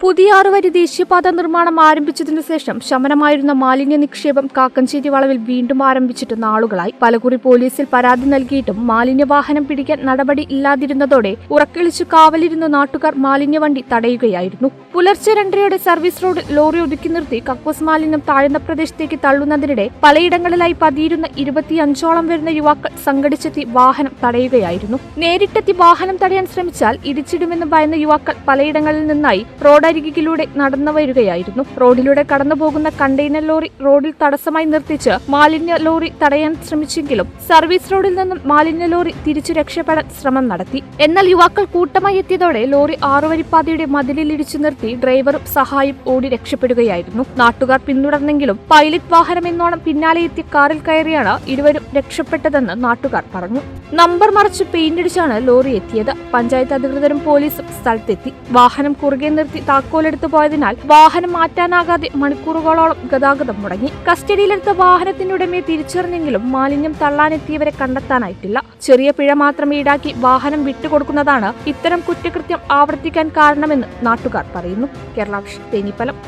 പുതിയ ആറുവരി ദേശീയപാത നിർമ്മാണം ആരംഭിച്ചതിനു ശേഷം ശമനമായിരുന്ന മാലിന്യ നിക്ഷേപം കാക്കഞ്ചേരി വളവിൽ വീണ്ടും ആരംഭിച്ചിട്ട് നാളുകളായി. പലകുറി പോലീസിൽ പരാതി നൽകിയിട്ടും മാലിന്യ വാഹനം പിടിക്കാൻ നടപടി ഇല്ലാതിരുന്നതോടെ ഉറക്കിളിച്ചു കാവലിരുന്ന നാട്ടുകാർ മാലിന്യവണ്ടി തടയുകയായിരുന്നു. പുലർച്ചെ രണ്ടരയോടെ സർവീസ് റോഡിൽ ലോറി ഒതുക്കി നിർത്തി കക്കൂസ് മാലിന്യം താഴ്ന്ന പ്രദേശത്തേക്ക് തള്ളുന്നതിനിടെ പലയിടങ്ങളിലായി പതിയിരുന്ന ഇരുപത്തിയഞ്ചോളം വരുന്ന യുവാക്കൾ സംഘടിച്ചെത്തി വാഹനം തടയുകയായിരുന്നു. നേരിട്ടെത്തി വാഹനം തടയാൻ ശ്രമിച്ചാൽ ഇടിച്ചിടുമെന്ന് ഭയന്ന യുവാക്കൾ പലയിടങ്ങളിൽ നിന്നായി റോഡരികിലൂടെ നടന്നു വരികയായിരുന്നു. റോഡിലൂടെ കടന്നുപോകുന്ന കണ്ടെയ്നർ ലോറി റോഡിൽ തടസ്സമായി നിർത്തിച്ച് മാലിന്യ ലോറി തടയാൻ ശ്രമിച്ചെങ്കിലും സർവീസ് റോഡിൽ നിന്നും മാലിന്യ ലോറി തിരിച്ചു രക്ഷപ്പെടാൻ ശ്രമം നടത്തി. എന്നാൽ യുവാക്കൾ കൂട്ടമായി എത്തിയതോടെ ലോറി ആറുവരിപ്പാതയുടെ മതിലിൽ ഇടിച്ചു നിർത്തി. ഡ്രൈവറും സഹായും ഓടി രക്ഷപ്പെടുകയായിരുന്നു. നാട്ടുകാർ പിന്തുടർന്നെങ്കിലും പൈലറ്റ് വാഹനം എന്നോണം പിന്നാലെ എത്തിയ കാറിൽ കയറിയാണ് ഇരുവരും രക്ഷപ്പെട്ടതെന്ന് നാട്ടുകാർ പറഞ്ഞു. നമ്പർ മറിച്ച് പെയിന്റ് അടിച്ചാണ് ലോറി എത്തിയത്. പഞ്ചായത്ത് അധികൃതരും പോലീസും സ്ഥലത്തെത്തി. വാഹനം കുറുകെ നിർത്തി താക്കോലെടുത്തു പോയതിനാൽ വാഹനം മാറ്റാനാകാതെ മണിക്കൂറുകളോളം ഗതാഗതം മുടങ്ങി. കസ്റ്റഡിയിലെടുത്ത വാഹനത്തിനുടമയെ തിരിച്ചറിഞ്ഞെങ്കിലും മാലിന്യം തള്ളാനെത്തിയവരെ കണ്ടെത്താനായിട്ടില്ല. ചെറിയ പിഴ മാത്രം ഈടാക്കി വാഹനം വിട്ടുകൊടുക്കുന്നതാണ് ഇത്തരം കുറ്റകൃത്യം ആവർത്തിക്കാൻ കാരണമെന്ന് നാട്ടുകാർ പറയുന്നു. കേരള തേനിപ്പലം.